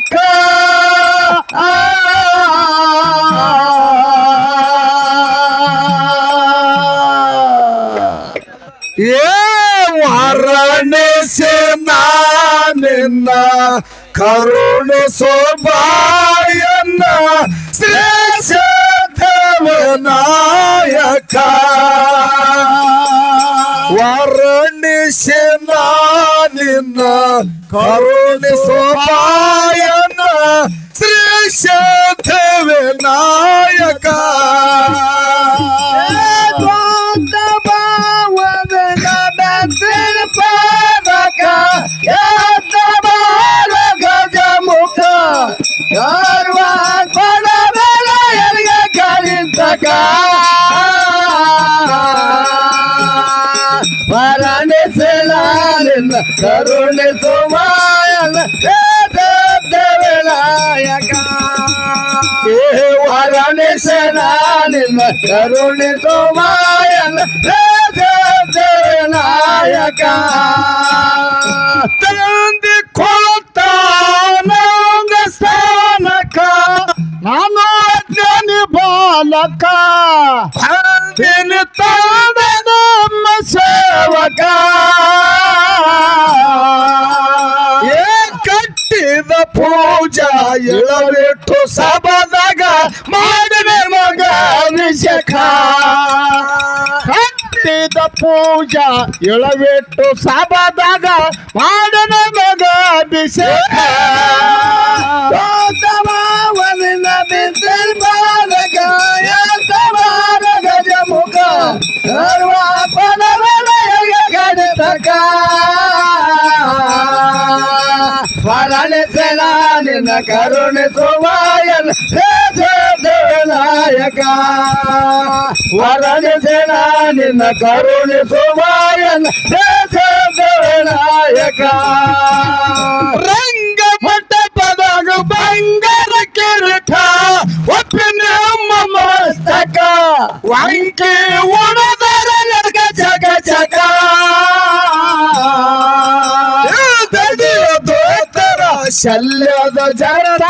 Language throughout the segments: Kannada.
ಅಕ್ಕ ಏ ವಾರಣೇಶ ನಿನ್ನ ಕರುಣೆ ಸೋಬಾಯನ್ನ ಶ್ರೇಷ್ಠ ನಾಯಕ ನಿನ್ನ ಕರುಣಿಸೋ ಶ್ರೀ ಶ್ರೇಷ್ಠ ವಿನಾಯಕ ನಿನ್ನ ಕರುಣಿಸುವಾಯನ ವಿನಾಯಕ. ವರಣಿಸನ ನಿನ್ನ ಕರುಣಿಸುವಾಯನ ವಿನಾಯಕ. ತಂದೆ ಕೋತಾನಂದ ಸ್ಥಾನಕ ನಾನು ಬಾಲಕ. ಅಭಿಷೇಕ ಕಟ್ಟಿದ ಪೂಜಾ ಎಳವಿಟ್ಟು ಸಾಬದಾಗ ಮಾಡನ ಮಗ ಅಭಿಷೇಕ. ಕರುಣಿಸುವಾಯನ ನಾಯಕ. ವರ್ಣಿಸಲ ನಿನ್ನ ಕರುಣಿಸುವಾಯನ ನಾಯಕ. ರಂಗ ಮಂಟಪದಾಗ ಬಂಗಾರ ಕಿರೀಟ ಒಪ್ಪಿನ ಮಸ್ತಕ. ವಂಕಿ ಉಣದರ ನರ್ಗ ಜಗ ಜಗ ಶಲ್ಯದ ಜರದಾರ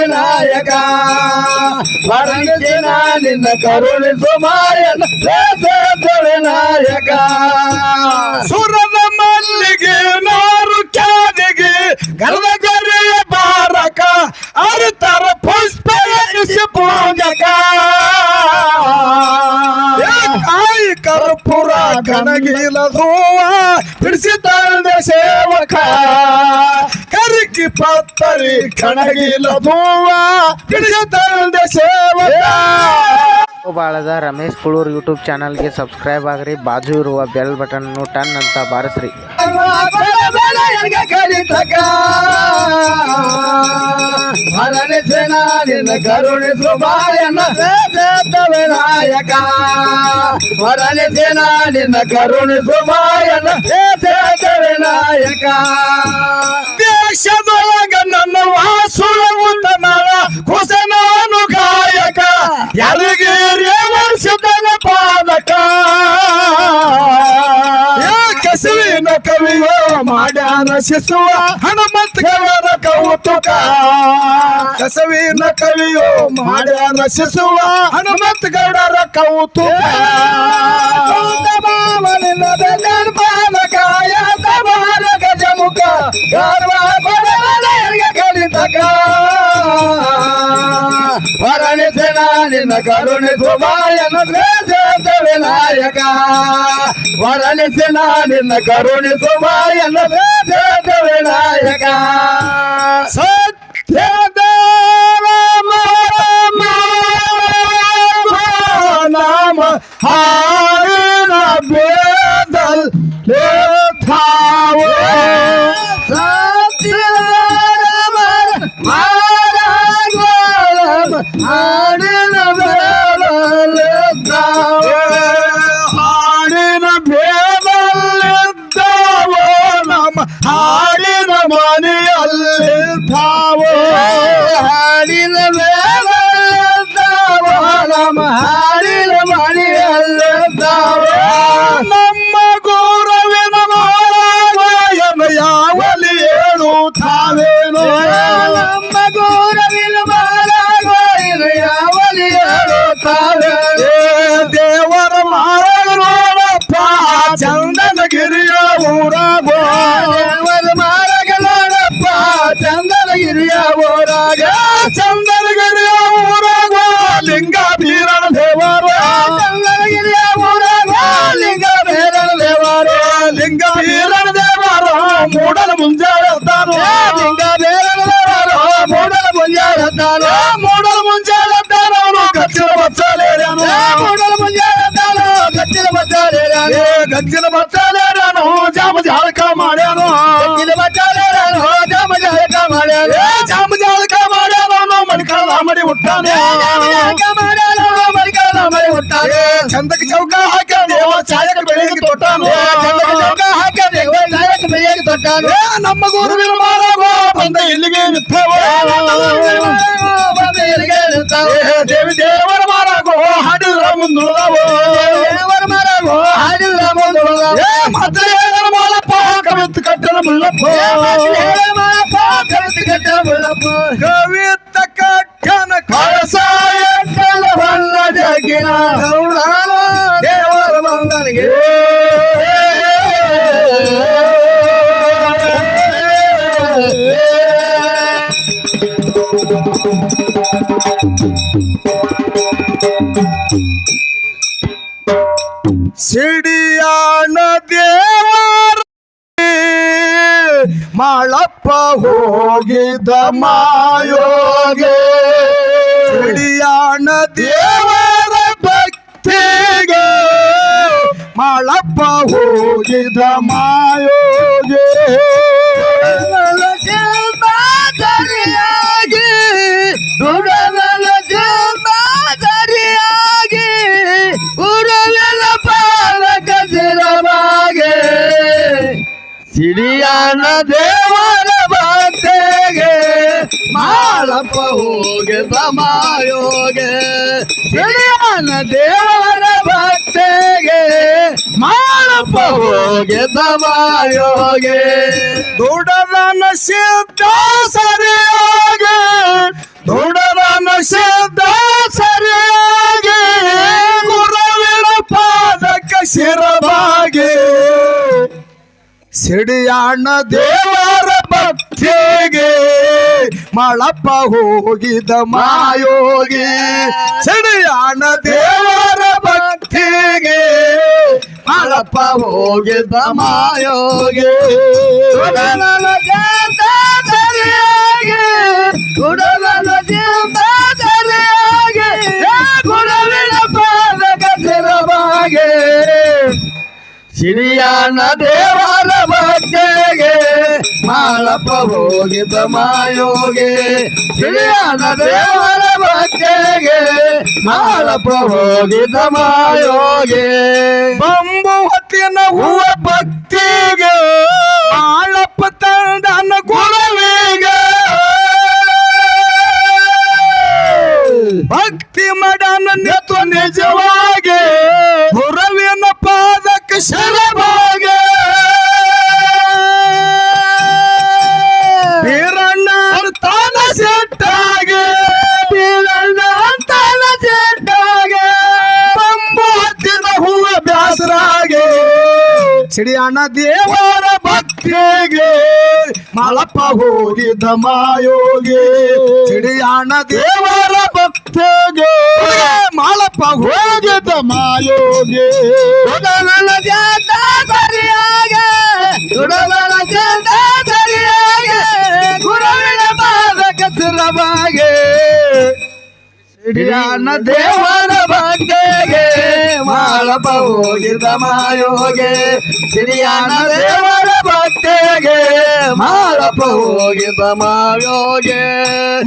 ವಿನಾಯಕ ವರ್ಣಿಸಣ ನಿನ್ನ ಕರುಣಿಸುವಾಯನ ಶ್ರೇಷ್ಠ ನಾಯಕ. ಸುರದ ಮಲ್ಲಿಗೆ, ನಾರು ಕ್ಯಾದಿಗೆ ಗರ್ವ ಗರಿಯ ಬಾರಕ ಅರಿತರ ಪುಷ್ಪ ಪೂಜಕ. ಕಾಯಿ ಕರ್ಪೂರ ಕಣಗಿಲ ಪತ್ತರಿ ಕಣಗಿಲ್ಲ ಬಿಡಿಸಿದ ಸೇವಕ. ಬಾಳದ ರಮೇಶ್ ಕುಳೂರ್ ಯೂಟ್ಯೂಬ್ ಚಾನಲ್ಗೆ ಸಬ್ಸ್ಕ್ರೈಬ್ ಆಗ್ರಿ. ಬಾಜು ಇರುವ ಬೆಲ್ ಬಟನ್ ಟನ್ ಅಂತ ಬಾರಿಸ್ರಿ. ನಿನ್ನ ಕರುಣಿಸು ಬಾಯನ ವಿನಾಯಕ ವರಣಿಸಿನ ನಿನ್ನ ಕರುಣಿಸು ಬಾಯನ ವಿನಾಯಕ ದೇಶದೊಳಗ ನನ್ನ ವಾಸುಳ ಉತ್ತಮಳ ಶಿಸುವ ಹನುಮಂತ ಕೇವಲ ಕೌತುಕ ಕಸವಿನ ಕವಿಯೋ ಮಾಡ ಶಿಸುವ ಹನುಮಂತ ಗೌಡರ ಕೌತುಕ. ಬೆಲ್ಲನ ಪಾಲಕ ಎಂತ ಬಾಲ ಗಜ ಮುಖ ಗರ್ವ ಕಲಿತಕ. ನಿನ್ನ ಕರುಣೆ ಬಾಯನ ಶ್ರೇಷ್ಠ ವಿನಾಯಕ ವರ್ಣಿಸಿನ ನಿನ್ನ ಕರುಣೆ ಸುಮಾಯನ ಶ್ರೇಷ್ಠ ವಿನಾಯಕ ಸತ್ಯದ ನಾಮ ಹಾರಿನ ನಮ್ಮ ಹಾಡಿನ ಮನೆಯಲ್ಲ ನಮ್ಮ ಗೌರವಿನ ಮಾರಾಯನ ಯಾವಲಿ ಹೇಳುತ್ತಾವೇನೋ ನಮ್ಮ ಗೌರವಿನ ಮಾರಾಯನ ಯಾವಲಿ ಹೇಳುತ್ತಾವೆ ದೇವರ ಮಾರಗಳಪ್ಪ ಚಂದನ ಗಿರಿಯ ಊರಾಗ ದೇವರ ಮಾರಗಳಪ್ಪ ಚಂದನ ಗಿರಿಯ ಊರಾಗ ಚಂದ ಮಾಡ್ಯಾನು ಏ ಗಜ್ಜಿನ ಬಚ್ಚಾಲೆ ನಾನು ಜಾಮ ಜಾಳಕ ಮಾಡ್ಯಾನು ಇದು ಬಚ್ಚಾಲೆ ನಾನು ಜಾಮ ಜಾಳಕ ಮಾಡ್ಯಾನು ಜಾಮ ಜಾಳಕ ಮಾಡ್ಯಾನು ಮಣಿಕಾಲ ಮಡಿ ಹುಟ್ಟಾನೆ ಮಾಡ್ಯಾನು ಮರಿಕಾಲ ಹುಟ್ಟಾನೆ. ಚಂದಕ್ಕೆ ಚೌಕ ಹಾಕಿ ಚಾಯಕ ಬೆಳಿಗ್ಗೆ ತೊಟ್ಟಾನು. ಚಂದಕ್ಕೆ ಚೌಕ ಹಾಕ್ಯಾನೆ, ಚಾಯಕ ಬೆಳೆಯಾಗಿ ತೊಟ್ಟಾನು. ನಮ್ಮ ಗುರುವಿನ ಮಾರಾಗೋ ಬಂದ ಇಲ್ಲಿಗೆ ಬಂದು ಇಲ್ಲಿಗೆ ನಿಂತಾವು. ಏ ದೇವಿ ದೇವರ ಮಾರಾಗೋ ಹಾಡಿದ್ರ ದೇವರು ದೇವರ ಮಾರಾಗೋ ಹಾಡಿದ್ರ ಕರೆದು ಕಟ್ಟ ಮುಳ್ಳಪ್ಪ. ಕವಿತ ಕಟ್ಟನ ಕಳಸಾಯ ಎಟ್ಟಲ ಬಲ್ಲ ಜಗ್ಗಿನ ದೇವರ ಬಂದನಿಗೆ ಮಾಳಪ್ಪ ಹೋಗಿದ ಮಾಯೋಗೆ. ಸಿಡಿಯಾಣ ದೇವರ ಭಕ್ತಿಗೆ ಮಾಳಪ್ಪ ಹೋಗಿದ ಮಾಯೋಗೆ. ಸರಿಯಾಗಿ ದುಡದಲ ಮಾಳಪ್ಪ ಹೋಗೆ ಸಮಾಯೋಗೆ ಸಿರಿಯಾನ ದೇವರ ಭಕ್ತೆಗೆ ಮಾಳಪ್ಪ ಹೋಗೆ ಸಮಾಯೋಗೆ ದುಡದನ ಸಿದ್ಧ ಸರಿಯೋಗೆ ದುಡದನ ಸಿದ್ಧ ಸರಿಯೋಗೆ. ಗುರುವಿನ ಪಾದಕ್ಕೆ ಶಿರವಾಗಿ ಸಿಡಿಯಣ್ಣ ದೇವರ ಭಕ್ತಿಗೆ ಮಳಪ್ಪ ಹೋಗಿದ ಮಾಯೋಗಿ ಸಿಡಿಯಾಣ ದೇವರ ಭಕ್ತಿಗೆ ಮಳಪ್ಪ ಹೋಗಿದ ಮಾಯೋಗಿ. ಸರಿಯಾಗಿ ಉಡಲನ ಜೀವ ಸರಿಯಾಗಿ ಪಾದಕ ಸಿರವಾಗಿ ಸಿರಿಯಾನ ದೇವರ ಭಕ್ತಿಗೆ ಮಾಳಪ್ಪ ಹೋಗಿದ್ದ ಮಾಯೋಗೆ, ಸಿರಿಯಾನ ದೇವರ ಭಕ್ತಿಗೆ ಮಾಳಪ್ಪ ಹೋಗಿದ್ದ ಮಾಯೋಗೆ. ಬಂಬು ಹೊತ್ತಿನ ಹೂವ ಭಕ್ತಿಗೆ, ಮಾಳಪ್ಪ ತಂದನ ಗುರುವಿಗೆ ಭಕ್ತಿ ಮಾಡನ ಸಿಡಿಯಣ್ಣ ದೇವರ ಭಕ್ತಿಗೆ ಮಾಳಪ್ಪ ಹೋಗಿದ್ದ ಮಾಯೋಗಿ. ಸಿಡಿಯಣ್ಣ ದೇವರ ಭಕ್ತಿಗೆ ಮಾಳಪ್ಪ ಹೋಗಿದ್ದ ಮಾಯೋಗಿ. ಸಿರವಾಗಿ ಸಿಡಿಯಾನ ದೇವರ ಭಕ್ತಿಗೆ ಮಾಳಪ ಹೋಗಿದ ಮಾಯೋಗೆ, ಸಿರಿಯಾನ ದೇವರ ಭಕ್ತಿಗೆ ಮಾಳಪ ಹೋಗಿದ ಮಾಯೋಗೆ.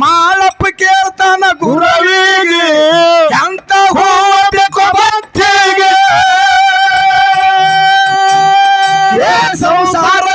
ಮಾಳಪ್ಪ ಕೇಳ್ತಾನ ಗುರವಿಗೆ, ಎಂತ ಹೋಗಬೇಕು ಭಕ್ತಿಗೆ. ಸಂಸಾರ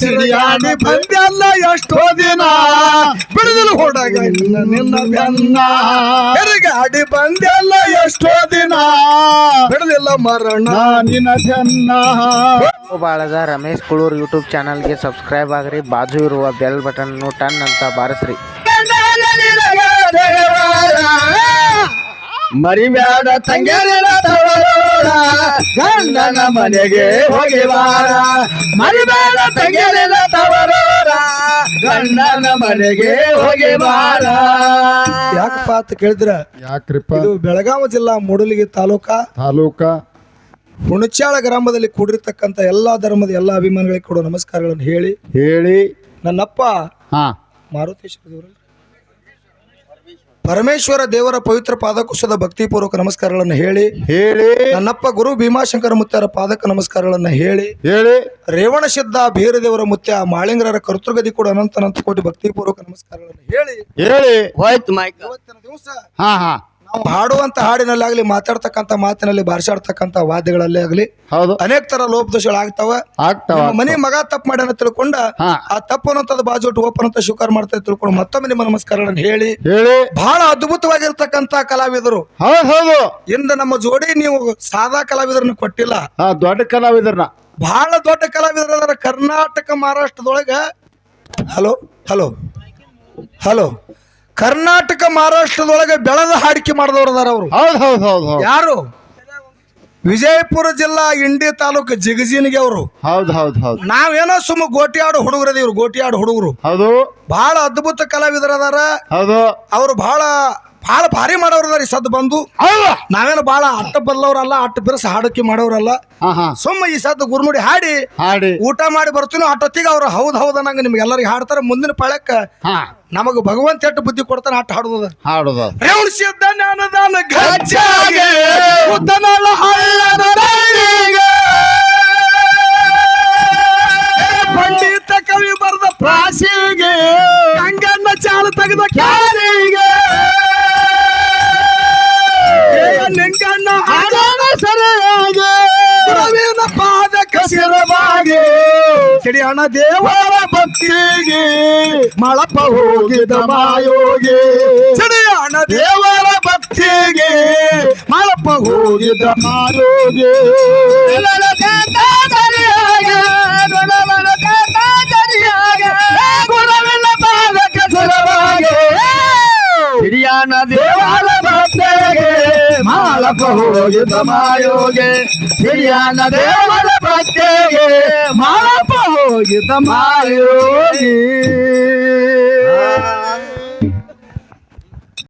ಸಿರಿಯಾಡಿ ಬಂದಲ್ಲ ಎಷ್ಟೋ ದಿನ. ಬಿಡದಿಲ್ಲ ಹೊಡಗ ನಿನ್ನ ಬೆನ್ನ. ತಿರುಗಾಡಿ ಬಂದಲ್ಲ ಎಷ್ಟೋ ದಿನ. ಬಿಡಲಿಲ್ಲ ಮರಣ ನಿನ್ನ ಜನ್ನ ಬಾಳದ ರಮೇಶ್ ಕುಳೂರ್ ಯೂಟ್ಯೂಬ್ ಚಾನಲ್ಗೆ ಸಬ್ಸ್ಕ್ರೈಬ್ ಆಗ್ರಿ ಬಾಜು ಇರುವ ಬೆಲ್ ಬಟನ್ ಟನ್ ಅಂತ ಬಾರಿಸ್ರಿ. ಮರಿಬ್ಯಾಡ ತಂಗಿನ ತವರೋಡ ಗಂಡನ ಮನೆಗೆ ಹೊಗೆವಾರ ಮರಿಬೇಡ ತಂಗಿನ ತವರೋಡ ಗಂಡನ ಮನೆಗೆ ಹೋಗಿ ಬಾರ. ಯಾಕ ಯಾಕಪ್ಪ ಅಂತ ಕೇಳಿದ್ರ ಯಾಕ್ರಿಪ್ಪ? ಇದು ಬೆಳಗಾವಿ ಜಿಲ್ಲಾ ಮೂಡಲಗಿ ತಾಲೂಕಾ. ತಾಲೂಕಾ? ಹುಣಚಾಳ ಗ್ರಾಮದಲ್ಲಿ ಕೂಡಿರ್ತಕ್ಕಂಥ ಎಲ್ಲಾ ಧರ್ಮದ ಎಲ್ಲಾ ಅಭಿಮಾನಿಗಳಿಗೆ ಕೊಡೋ ನಮಸ್ಕಾರಗಳನ್ನು ಹೇಳಿ. ಹೇಳಿ. ನನ್ನಪ್ಪ ಹಾ. ಮಾರುತೇಶ್ವರ ದೇವರಲ್ಲ ಪರಮೇಶ್ವರ ದೇವರ ಪವಿತ್ರ ಪಾದಕುಶದ ಭಕ್ತಿಪೂರ್ವಕ ನಮಸ್ಕಾರಗಳನ್ನು ಹೇಳಿ. ಹೇಳಿ. ನನ್ನಪ್ಪ ಗುರು ಭೀಮಾಶಂಕರ ಮುತ್ಯರ ಪಾದಕ ನಮಸ್ಕಾರಗಳನ್ನು ಹೇಳಿ. ಹೇಳಿ. ರೇವಣ ಸಿದ್ಧ ಬೀರದೇವರ ಮುತ್ಯ ಮಾಳಿಂಗರ ಕರ್ತೃಗದಿ ಕೂಡ ಅನಂತ ಅನಂತ ಕೋಟಿ ಭಕ್ತಿಪೂರ್ವಕ ನಮಸ್ಕಾರಗಳನ್ನು ಹೇಳಿ. ಹೇಳಿ. ಇವತ್ತಿನ ದಿವಸ ಹಾ ಹಾ. ನಾವು ಹಾಡುವಂತ ಹಾಡಿನಲ್ಲಿ ಆಗಲಿ ಮಾತಾಡ್ತಕ್ಕಂಥ ಮಾತಿನಲ್ಲಿ ಬಾರಿಸಾಡ್ತಕ್ಕಂತ ವಾದ್ಯಗಳಲ್ಲೇ ಆಗಲಿ ಹೌದು. ಅನೇಕ ತರ ಲೋಪದೋಷಗಳಾಗ್ತಾವ. ಆಗ್ತಾವ ಆಗ್ತಾವ. ಮನೆ ಮಗ ತಪ್ಪು ಮಾಡ್ಯಾನ ತಿಳ್ಕೊಂಡ ಹಾ. ಆ ತಪ್ಪು ಅನ್ನೋಂಥದ್ದು ಬಾಜು ಓಪನ್ ಅಂತ ಶುಕಾರ್ ಮಾಡ್ತಾ ತಿಳ್ಕೊಂಡು ಮತ್ತೊಮ್ಮೆ ನಿಮ್ಮ ನಮಸ್ಕಾರಗಳನ್ನು ಹೇಳಿ. ಹೇಳಿ. ಬಹಳ ಅದ್ಭುತವಾಗಿರ್ತಕ್ಕಂಥ ಕಲಾವಿದರು. ಹೌದು ಹೌದು. ಇಂದ ನಮ್ಮ ಜೋಡಿ ನೀವು ಸಾದಾ ಕಲಾವಿದರನ್ನ ಕೊಟ್ಟಿಲ್ಲ. ಹಾ ದೊಡ್ಡ ಕಲಾವಿದ್ರನ್ನ. ಬಹಳ ದೊಡ್ಡ ಕಲಾವಿದರ Karnataka ಮಹಾರಾಷ್ಟ್ರದೊಳಗ. Hello hello. Hello. Karnataka ಮಹಾರಾಷ್ಟ್ರದೊಳಗೆ ಬೆಳೆದ ಹಾಡಿಕೆ ಮಾಡಿದವರು ಅದಾರ ಅವರು. ಹೌದು ಹೌದು ಹೌದು ಯಾರು? ವಿಜಯಪುರ ಜಿಲ್ಲಾ ಇಂಡಿ ತಾಲೂಕು ಜಿಗಜಿನಿಗೆ ಅವರು. ಹೌದು ಹೌದು ಹೌದು. ನಾವೇನೋ ಸುಮ್ಮ ಗೋಟಿಯಾಡು ಹುಡುಗರು ಇವ್ರು ಗೋಟಿಯಾಡು ಹುಡುಗರು. ಹೌದು. ಬಹಳ ಅದ್ಭುತ ಕಲಾವಿದರು ಅದಾರ ಹೌದು. ಅವರು ಬಹಳ ಬಹಳ ಭಾರಿ ಮಾಡೋರಲ್ಲ ರೀ ಸದ್ ಬಂದು. ನಾವೇನು ಬಹಳ ಅಟ್ಟ ಬಲ್ಲವ್ರಲ್ಲ ಅಟ್ಟ ಬಿರ್ಸ ಹಾಡಕ್ಕೆ ಮಾಡೋರಲ್ಲ. ಸುಮ್ಮ ಈ ಸದ್ದು ಗುರುನುಡಿ ಹಾಡಿ. ಹಾಡಿ. ಊಟ ಮಾಡಿ ಬರ್ತೀನೋ ಅಟ್ಟೊತ್ತಿಗೆ ಅವ್ರು ಹೌದ್ ಹೌದ್ ಅನ್ನಂಗ ನಿಮ್ಗೆ ಎಲ್ಲರಿಗೆ ಹಾಡ್ತಾರೆ. ಮುಂದಿನ ಪಳಕ್ಕ ನಮಗ ಭಗವಂತ ಎಟ್ಟು ಬುದ್ಧಿ ಕೊಡ್ತಾನೆ ಅಟ್ಟ ಹಾಡುದ ಹಾಡುದು. ರೇವಣಿಸಿದ್ದ ಜ್ಞಾನದಾನ ಗಜ್ಜಾಗೆ ಉದ್ದನಳ ಹಳ್ಳದ ದಂಡಿಗೆ. ಪಂಡಿತ ಕವಿ ಬರೆದ ಪ್ರಾಸಿಗೆ. ಹಂಗನ್ನ ಚಾಲ ತೆಗೆದ ಕ್ಯಾರಿಗೆ ಸಿಡಿಯಣ ದೇವರ ಭಕ್ತಿಗೆ ಮಳಪ ಹೋಗಿದ ಮಾಯೋಗಿ. ಸಿಡಿಯಣ ದೇವರ ಭಕ್ತಿಗೆ ಮಳಪ ಹೋಗಿದ ಮಾಯೋಗಿ. ಗುರುವಿನ ಪಾದ ಕಸಿರವಾಗಿ ಹಿರಿಯಾಣ ದೇವರ ಮಾಳಪ ಹೋಗಿದ ಮಾಯೋಗೆ ದೇವರ ಭಕ್ತಿಗೆ ಮಾಪ ಹೋಗಿದ